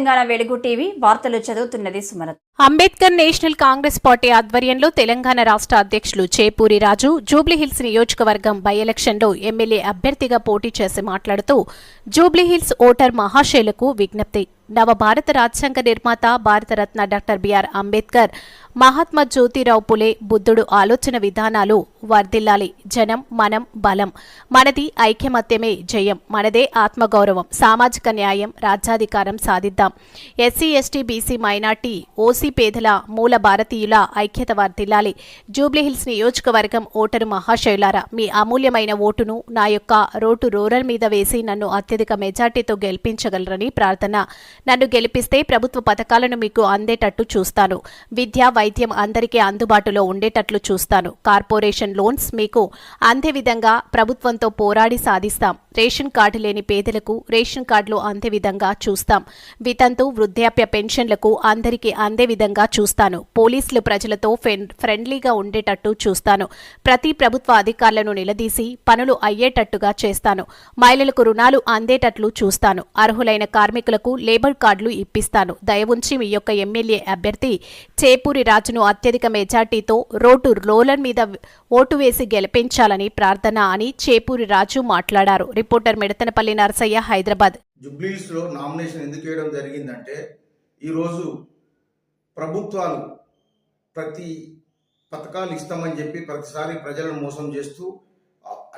తెలంగాణ వెలుగు టీవీ వార్తలు చదువుతున్నది Sumanath Ambedkar national congress party ఆధ్వర్యంలో తెలంగాణ రాష్ట్ర అధ్యక్షులు చేపూరి రాజు జూబ్లీహిల్స్ నియోజకవర్గం బై ఎలక్షన్లో ఎమ్మెల్యే అభ్యర్థిగా పోటీ చేసి మాట్లాడుతూ జూబ్లీహిల్స్ ఓటర్ మహాశైలకు విజ్ఞప్తి. నవభారత రాజ్యాంగ నిర్మాత Bharat Ratna doctor B R Ambedkar Mahatma Jyotirao Phule బుద్ధుడు ఆలోచన విధానాలు వర్ధిల్లాలి. జనం మనం బలం. మనది ఐక్యమత్యమే జయం. మనదే ఆత్మగౌరవం. సామాజిక న్యాయం రాజ్యాధికారం సాధిద్దాం. SC ST BC minority OC పేదల మూల భారతీయుల ఐక్యత వర్ధిల్లాలి. జూబ్లీహిల్స్ నియోజకవర్గం ఓటరు మహాశైలారా. మీ అమూల్యమైన ఓటును నా యొక్క రోటు రూరల్ మీద వేసి నన్ను అత్యధిక మెజార్టీతో గెలిపించగలరని ప్రార్థన. నన్ను గెలిపిస్తే ప్రభుత్వ పథకాలను మీకు అందేటట్టు చూస్తాను. విద్య వైద్యం అందరికీ అందుబాటులో ఉండేటట్లు చూస్తాను. కార్పొరేషన్ లోన్స్ మీకు అందే విధంగా ప్రభుత్వంతో పోరాడి సాధిస్తాం. రేషన్ కార్డు లేని పేదలకు రేషన్ కార్డులు అందే విధంగా చూస్తాం. వితంతు వృద్ధాప్య పెన్షన్లకు అందరికీ అందే విధంగా చూస్తాను. పోలీసులు ప్రజలతో ఫ్రెండ్లీగా ఉండేటట్టు చూస్తాను. ప్రతి ప్రభుత్వ అధికారులను నిలదీసి పనులు అయ్యేటట్టుగా చేస్తాను. మహిళలకు రుణాలు అందేటట్లు చూస్తాను. అర్హులైన కార్మికులకు లేబర్ కార్డులు ఇప్పిస్తాను. దయవుంచి మీ యొక్క ఎమ్మెల్యే అభ్యర్థి చేపూరి రాజును అత్యధిక మెజార్టీతో రోడ్డు రోలర్ మీద ఓటు వేసి గెలిపించాలని ప్రార్థన అని చేపూరి రాజు మాట్లాడారు. రిపోర్టర్ మిడతనపల్లి నరసయ్య హైదరాబాద్. జుబ్లీస్లో నామినేషన్ ఎందుకు వేయడం జరిగిందంటే ఈరోజు ప్రభుత్వాలు ప్రతి పథకాలు ఇస్తామని చెప్పి ప్రతిసారి ప్రజలను మోసం చేస్తూ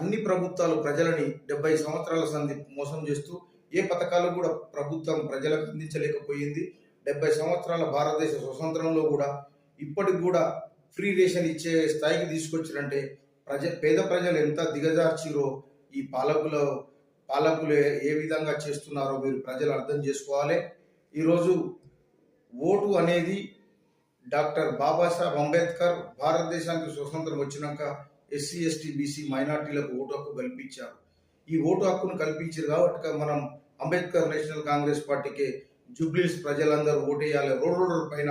అన్ని ప్రభుత్వాలు ప్రజలని డెబ్బై సంవత్సరాల సంధి మోసం చేస్తూ ఏ పథకాలు కూడా ప్రభుత్వం ప్రజలకు అందించలేకపోయింది. డెబ్బై సంవత్సరాల భారతదేశ స్వతంత్రంలో కూడా ఇప్పటికి కూడా ఫ్రీ రేషన్ ఇచ్చే స్థాయికి తీసుకొచ్చారంటే ప్రజ పేద ప్రజలు ఎంత దిగజార్చిరో ఈ పాలకుల పాలకులు ఏ- విధంగా చేస్తున్నారో మీరు ప్రజలు అర్థం చేసుకోవాలి. ఈరోజు ఓటు అనేది డాక్టర్ బాబాసాహెబ్ అంబేద్కర్ భారతదేశానికి స్వతంత్రం వచ్చినాక ఎస్సీ ఎస్టీ బీసీ మైనార్టీలకు ఓటు హక్కు కల్పించారు. ఈ ఓటు హక్కును కల్పించారు కాబట్టి మనం అంబేద్కర్ నేషనల్ కాంగ్రెస్ పార్టీకి జూబ్లీస్ ప్రజలందరూ ఓటేయాలి. రోడ్ రోడ్ పైన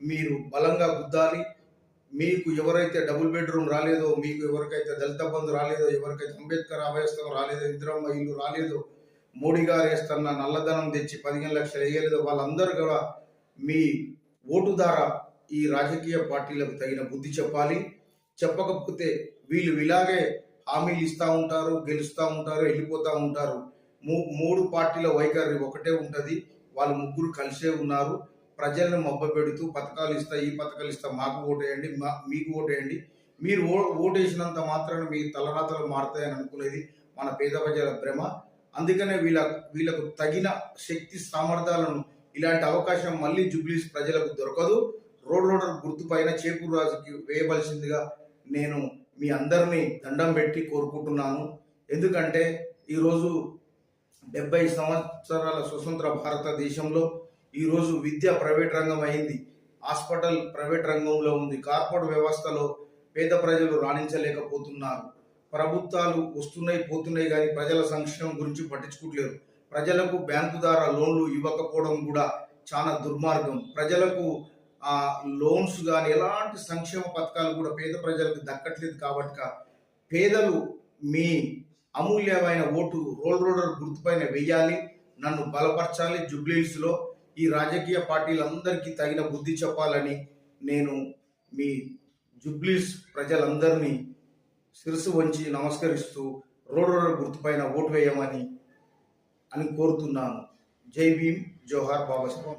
మీరు బలంగా గుద్దాలి. మీకు ఎవరైతే డబుల్ బెడ్రూమ్ రాలేదో మీకు ఎవరికైతే దళిత బంధు రాలేదో ఎవరికైతే అంబేద్కర్ అభయస్థం రాలేదో ఇందిరమ్మ ఇల్లు రాలేదో మోడీ గారు వేస్తున్న నల్లధనం తెచ్చి పదిహేను లక్షలు వేయలేదో వాళ్ళందరూ కూడా మీ ఓటు ద్వారా ఈ రాజకీయ పార్టీలకు తగిన బుద్ధి చెప్పాలి. చెప్పకపోతే వీళ్ళు ఇలాగే హామీలు ఇస్తూ ఉంటారు గెలుస్తూ ఉంటారు వెళ్ళిపోతూ ఉంటారు. మూ- మూడు పార్టీల వైఖరి ఒకటే ఉంటుంది. వాళ్ళు ముగ్గురు కలిసే ఉన్నారు. ప్రజలను మబ్బపెడుతూ పథకాలు ఇస్తా ఈ పథకాలు ఇస్తా మాకు ఓటేయండి మా మీకు ఓటేయండి. మీరు ఓ ఓటేసినంత మాత్రాన మీ తలరాతలు మారుతాయని అనుకునేది మన పేద ప్రజల భ్రమ. అందుకనే వీళ్ళ వీళ్ళకు తగిన శక్తి సామర్థ్యాలను ఇలాంటి అవకాశం మళ్ళీ జుబ్లీస్ ప్రజలకు దొరకదు. రోడ్ రోడర్ గుర్తుపైన చేపూరు రాజుకి వేయవలసిందిగా నేను మీ అందరినీ దండం పెట్టి కోరుకుంటున్నాను. ఎందుకంటే ఈరోజు డెబ్బై సంవత్సరాల స్వతంత్ర భారతదేశంలో ఈరోజు విద్య ప్రైవేట్ రంగం అయింది. హాస్పిటల్ ప్రైవేట్ రంగంలో ఉంది. కార్పొరేట్ వ్యవస్థలో పేద ప్రజలు రాణించలేకపోతున్నారు. ప్రభుత్వాలు వస్తున్నాయి పోతున్నాయి కానీ ప్రజల సంక్షేమం గురించి పట్టించుకోవట్లేరు ప్రజలకు బ్యాంకు ద్వారా లోన్లు ఇవ్వకపోవడం కూడా చాలా దుర్మార్గం. ప్రజలకు ఆ లోన్స్ కానీ ఎలాంటి సంక్షేమ పథకాలు కూడా పేద ప్రజలకు దక్కట్లేదు కాబట్టి పేదలు మీ అమూల్యమైన ఓటు రోల్ రోడర్ గుర్తుపైన వెయ్యాలి నన్ను బలపరచాలి జుబ్లీస్లో ఈ రాజకీయ పార్టీలందరికీ తగిన బుద్ధి చెప్పాలని నేను మీ జుబ్లీస్ ప్రజలందరినీ శిరసు వంచి నమస్కరిస్తూ రోడ్ రోడర్ గుర్తుపైన ఓటు వేయమని అని కోరుతున్నాను. జై భీమ్ జోహార్ బాబా.